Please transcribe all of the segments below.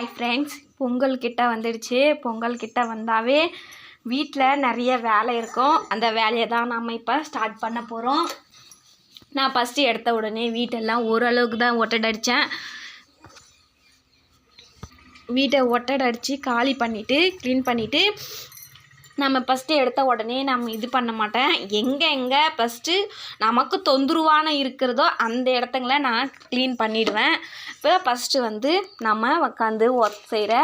Hi friends Pongal கிட்ட வந்துடுச்சு. பொங்கல் கிட்ட வந்தாவே வீட்டில் நிறைய வேலை இருக்கும். அந்த வேலையை தான் நாம் இப்போ ஸ்டார்ட் பண்ண போகிறோம் நான் ஃபஸ்ட்டு எடுத்த உடனே வீட்டெல்லாம் ஓரளவுக்கு தான் ஒட்டடடித்தேன் வீட்டை ஒட்டடடித்து காலி பண்ணிவிட்டு க்ளீன் பண்ணிவிட்டு நம்ம ஃபஸ்ட்டு எடுத்த உடனே நம்ம இது பண்ண மாட்டேன். எங்கே எங்கே ஃபஸ்ட்டு நமக்கு தொந்தரவான இருக்கிறதோ அந்த இடத்துங்கள நான் க்ளீன் பண்ணிடுவேன். இப்போ ஃபஸ்ட்டு வந்து நம்ம உக்காந்து ஒர்க் செய்கிற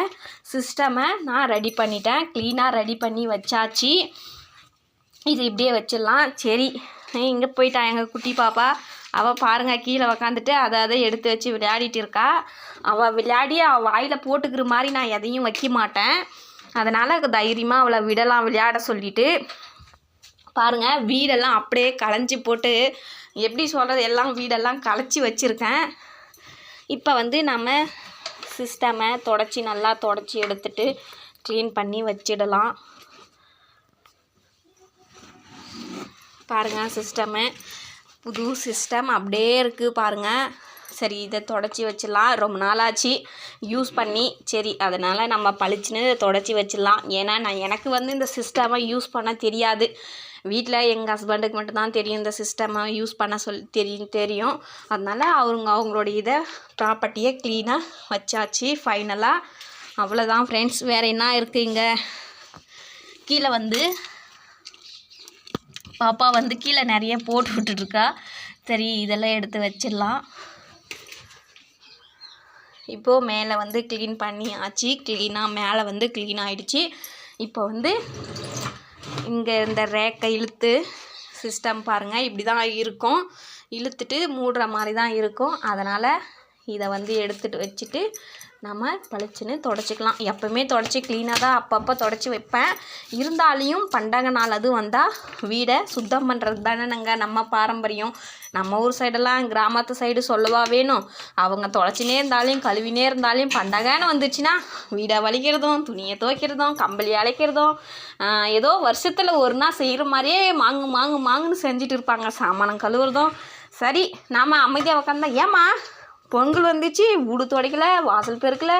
சிஸ்டமை நான் ரெடி பண்ணிட்டேன். க்ளீனாக ரெடி பண்ணி வச்சாச்சு. இது இப்படியே வச்சிடலாம். சரி இங்கே போயிட்டா எங்கள் குட்டி பாப்பா. அவள் பாருங்கள் கீழே உக்காந்துட்டு அதை அதை எடுத்து வச்சு விளையாடிட்டு இருக்கா. அவள் விளையாடி அவள் வாயில் போட்டுக்கிற மாதிரி நான் எதையும் வைக்க மாட்டேன். அதனால் தைரியமாக அவளை விடலாம் விளையாட சொல்லிட்டு. பாருங்கள் வீடெல்லாம் அப்படியே களைஞ்சி போட்டு எப்படி சொல்கிறது எல்லாம் வீடெல்லாம் களைச்சி வச்சுருக்கேன். இப்போ வந்து நம்ம சிஸ்டமை தொடச்சி நல்லா தொடச்சி எடுத்துட்டு க்ளீன் பண்ணி வச்சிடலாம். பாருங்கள் சிஸ்டமு புது சிஸ்டம் அப்படியே இருக்குது பாருங்கள் சரி இதை தொடச்சி வச்சிடலாம். ரொம்ப நாளாச்சு யூஸ் பண்ணி. சரி அதனால் நம்ம பளிச்சுன்னு இதை தொடச்சி வச்சிடலாம். ஏன்னா நான் எனக்கு வந்து இந்த சிஸ்டமை யூஸ் பண்ண தெரியாது. வீட்டில் எங்கள் ஹஸ்பண்டுக்கு மட்டும்தான் தெரியும் இந்த சிஸ்டமை யூஸ் பண்ண சொல் தெரியும் தெரியும். அதனால் அவங்க அவங்களோட இதை ப்ராப்பர்ட்டியை க்ளீனாக வச்சாச்சு. ஃபைனலாக அவ்வளோதான் ஃப்ரெண்ட்ஸ் வேறு என்ன இருக்குது இங்கே? கீழே வந்து பாப்பா வந்து கீழே நிறைய போட்டு விட்டுட்ருக்கா சரி இதெல்லாம் எடுத்து வச்சிடலாம். இப்போது மேலே வந்து க்ளீன் பண்ணி ஆச்சு க்ளீனாக மேலே வந்து க்ளீன் ஆயிடுச்சு. இப்போ வந்து இங்கே இந்த ரேக்கை இழுத்து சிஸ்டம் பாருங்கள் இப்படி தான் இருக்கும். இழுத்துட்டு மூடுற மாதிரி தான் இருக்கும். அதனால் இதை வந்து எடுத்துகிட்டு வச்சுட்டு நம்ம பளிச்சுன்னு தொடச்சிக்கலாம். எப்போவுமே தொடச்சி க்ளீனாக தான் அப்பப்போ தொடச்சி வைப்பேன். இருந்தாலையும் பண்டக நாள் அது வந்தால் வீடை சுத்தம் பண்ணுறது தானேங்க நம்ம பாரம்பரியம். நம்ம ஊர் சைடெல்லாம் கிராமத்து சைடு சொல்லவா வேணும்? அவங்க தொலைச்சினே இருந்தாலையும் கழுவினே இருந்தாலையும் பண்டகன்னு வந்துச்சுன்னா வீடை வலிக்கிறதும் துணியை துவைக்கிறதும் கம்பளி அழைக்கிறதும் ஏதோ வருஷத்தில் ஒரு நாள் செய்கிற மாதிரியே மாங்கு மாங்கு மாங்குன்னு செஞ்சுட்டு இருப்பாங்க. சாமானம் கழுவுறதும். சரி நாம் அமைதியாக உட்காந்தா ஏம்மா? பொங்கல் வந்துச்சு வீடு துடைக்கல வாசல் பெருக்கல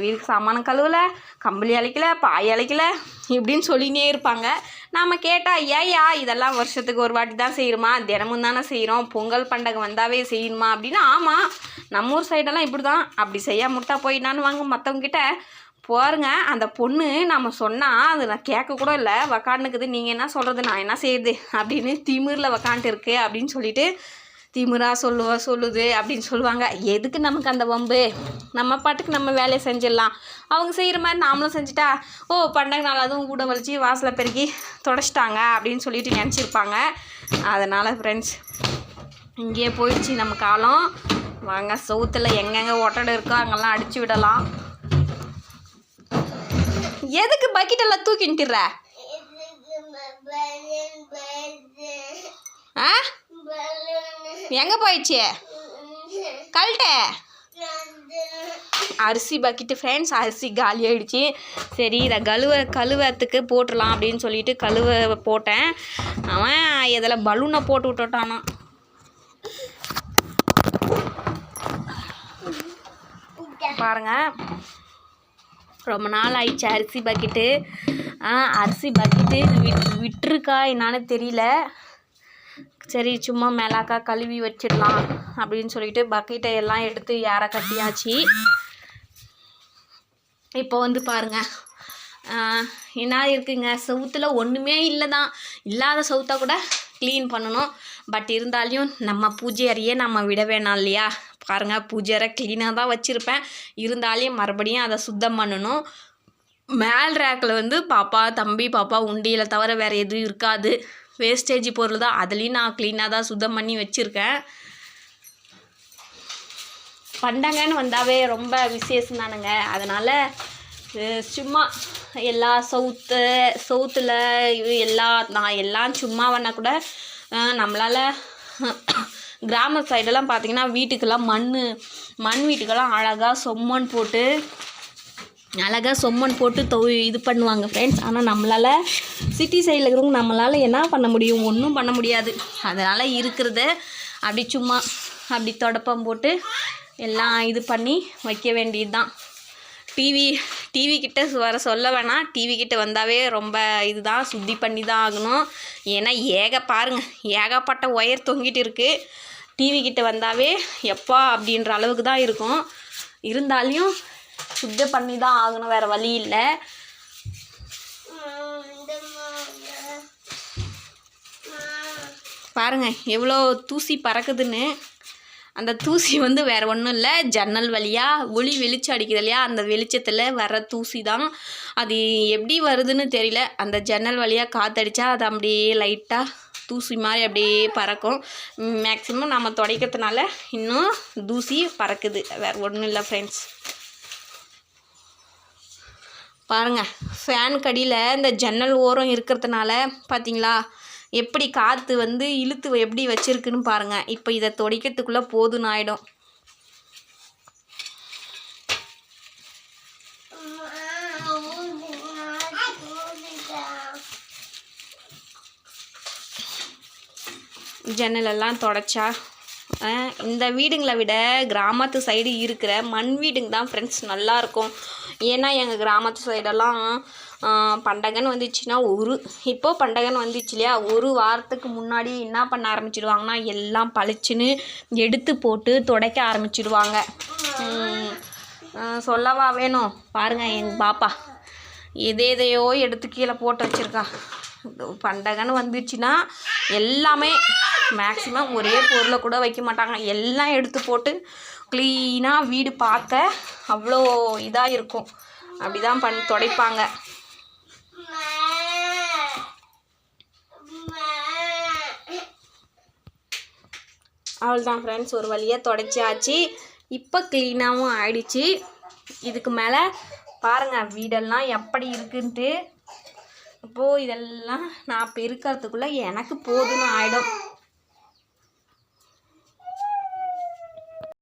வீட்டுக்கு சாமானம் கழுவலை கம்பளி அழைக்கல பாய் அழைக்கல இப்படின்னு சொல்லினே இருப்பாங்க. நாம் கேட்டால் ஏயா இதெல்லாம் வருஷத்துக்கு ஒரு வாட்டி தான் செய்கிறோமா தினமும் தானே செய்கிறோம் பொங்கல் பண்டகை வந்தாவே செய்யணுமா? அப்படின்னு ஆமாம் நம்ம ஊர் சைடெல்லாம் இப்படி தான் அப்படி செய்ய முட்டா போயிட்டான்னு வாங்க மற்றவங்க கிட்ட. பாருங்க அந்த பொண்ணு நம்ம சொன்னால் அது நான் கேட்க கூட இல்லை. உக்காந்துக்குது நீங்கள் என்ன சொல்கிறது நான் என்ன செய்யுது அப்படின்னு திமிரில் உக்காண்டு இருக்கு அப்படின்னு சொல்லிட்டு திமுறா சொல்லுவா சொல்லுது அப்படின்னு சொல்லுவாங்க. எதுக்கு நமக்கு அந்த வம்பு? நம்ம பாட்டுக்கு நம்ம வேலையை செஞ்சிடலாம். அவங்க செய்கிற மாதிரி நாமளும் செஞ்சுட்டா ஓ பண்டக நாள் அதுவும் கூட வலிச்சு வாசலை பெருக்கி தொடச்சிட்டாங்க அப்படின்னு சொல்லிட்டு நினச்சிருப்பாங்க. அதனால் ஃப்ரெண்ட்ஸ் இங்கேயே போயிடுச்சு நம்ம காலம். வாங்க சவுத்தில் எங்கெங்கே ஒட்டடை இருக்கோ அங்கெல்லாம் அடிச்சு விடலாம். எதுக்கு பக்கெட்டெல்லாம் தூக்கின்ட்டுற எங்கே போயிடுச்சு? கழட்ட. அரிசி பக்கெட்டு ஃப்ரெண்ட்ஸ் அரிசி காலி ஆயிடுச்சு. சரி இதை கழுவ கழுவத்துக்கு போட்டுடலாம் அப்படின்னு சொல்லிட்டு கழுவ போட்டேன். அவன் இதில் பலூனை போட்டு விட்டுட்டானா. பாருங்க. ரொம்ப நாள் ஆயிடுச்சு அரிசி பக்கெட்டு ஆ அரிசி பக்கெட்டு விட் விட்டுருக்கா என்னான்னு தெரியல. சரி சும்மா மேலாக்கா கழுவி வச்சிடலாம் அப்படின்னு சொல்லிட்டு பக்கெட்டை எல்லாம் எடுத்து ஏற கட்டியாச்சு? இப்போ வந்து பாருங்க. என்ன இருக்குங்க? செவுத்தில் ஒன்றுமே இல்லை தான் இல்லாத செவுத்தை கூட க்ளீன் பண்ணணும். பட் இருந்தாலையும் நம்ம பூஜை அறையே நம்ம விட வேணாம் இல்லையா? பாருங்க பூஜை அறை க்ளீனாக தான் வச்சுருப்பேன். இருந்தாலையும் மறுபடியும் அதை சுத்தம் பண்ணணும். மேல் ரேக்கில் வந்து பாப்பா தம்பி பாப்பா உண்டியில் தவிர வேறு எதுவும் இருக்காது. வேஸ்டேஜ் பொருள் தான். அதுலேயும் நான் க்ளீனாக தான் சுத்தம் பண்ணி வச்சுருக்கேன். பண்டங்கன்னு வந்தாவே ரொம்ப விசேஷம் தானுங்க. அதனால் சும்மா எல்லா சவுத்து சவுத்தில் எல்லா நான் எல்லாம் சும்மா வேணா கூட நம்மளால் கிராம சைடெல்லாம் பார்த்திங்கன்னா வீட்டுக்கெல்லாம் மண் மண் வீட்டுக்கெல்லாம் அழகாக சொம்மன் போட்டு அழகாக சொம்மன் போட்டு தொ இது பண்ணுவாங்க ஃப்ரெண்ட்ஸ் ஆனால் நம்மளால் சிட்டி சைடில் இருக்கிறவங்க நம்மளால் என்ன பண்ண முடியும்? ஒன்றும் பண்ண முடியாது. அதனால் இருக்கிறத அப்படி சும்மா அப்படி தொடப்பம் போட்டு எல்லாம் இது பண்ணி வைக்க வேண்டியது தான் டிவி டிவி கிட்ட வர சொல்ல வேணாம் டிவி கிட்ட வந்தாவே ரொம்ப இதுதான் சுத்தி பண்ணி தான் ஆகணும். ஏன்னா ஏக பாருங்கள் ஏகப்பட்ட ஒயர் தொங்கிட்டு இருக்குது டிவி கிட்ட வந்தாவே எப்பா அப்படின்ற அளவுக்கு தான் இருக்கும். இருந்தாலையும் சுத்தம் பண்ணி தான் ஆகணும் வேறு வழி இல்லை. பாருங்க எவ்வளோ தூசி பறக்குதுன்னு. அந்த தூசி வந்து வேறு ஒன்றும் இல்லை ஜன்னல் வழியாக ஒளி வெளிச்சம் அடிக்குது இல்லையா அந்த வெளிச்சத்தில் வர தூசி தான் அது எப்படி வருதுன்னு தெரியல. அந்த ஜன்னல் வழியாக காற்றடிச்சா அது அப்படியே லைட்டாக தூசி மாதிரி அப்படியே பறக்கும். மேக்ஸிமம் நம்ம துடைக்கிறதுனால இன்னும் தூசி பறக்குது. வேறு ஒன்றும் இல்லை ஃப்ரெண்ட்ஸ் பாருங்க ஃபேன் கடியில் இந்த ஜன்னல் ஓரம் இருக்கிறதுனால பார்த்தீங்களா எப்படி காற்று வந்து இழுத்து எப்படி வச்சுருக்குன்னு பாருங்கள் இப்போ இதை துடைக்கிறதுக்குள்ளே போதுன்னு ஆகிடும் ஜன்னலெல்லாம் தொடச்சா இந்த வீடுங்களை விட கிராமத்து சைடு இருக்கிற மண் வீடுங்க தான் ஃப்ரெண்ட்ஸ் நல்லாயிருக்கும் ஏன்னா எங்கள் கிராமத்து சைடெல்லாம் பண்டகன்னு வந்துச்சுன்னா ஒரு இப்போ பண்டகன்னு வந்துச்சு இல்லையா? ஒரு வாரத்துக்கு முன்னாடி என்ன பண்ண ஆரம்பிச்சிடுவாங்கன்னா எல்லாம் பளிச்சுன்னு எடுத்து போட்டு துடைக்க ஆரம்பிச்சிடுவாங்க. சொல்லவா வேணும்? பாருங்கள் எங்கள் பாப்பா. எதை எதையோ எடுத்து கீழே போட்டு வச்சுருக்கா. பண்டகன்னு வந்துச்சுன்னா எல்லாமே மேக்ஸிமம் ஒரே பொருளை கூட வைக்க மாட்டாங்க. எல்லாம் எடுத்து போட்டு க்ளீனாக வீடு பார்க்க அவ்வளோ இதாக இருக்கும். அப்படி தான் பண்ணி துடைப்பாங்க. அவள் தான் ஃப்ரெண்ட்ஸ் ஒரு வழியாக தொடச்சாச்சு. இப்போ க்ளீனாகவும் ஆயிடுச்சு. இதுக்கு மேலே பாருங்கள் வீடெல்லாம் எப்படி இருக்குன்ட்டு. அப்போது இதெல்லாம் நான் பெருக்கிறதுக்குள்ளே எனக்கு போதும்னு ஆகிடும்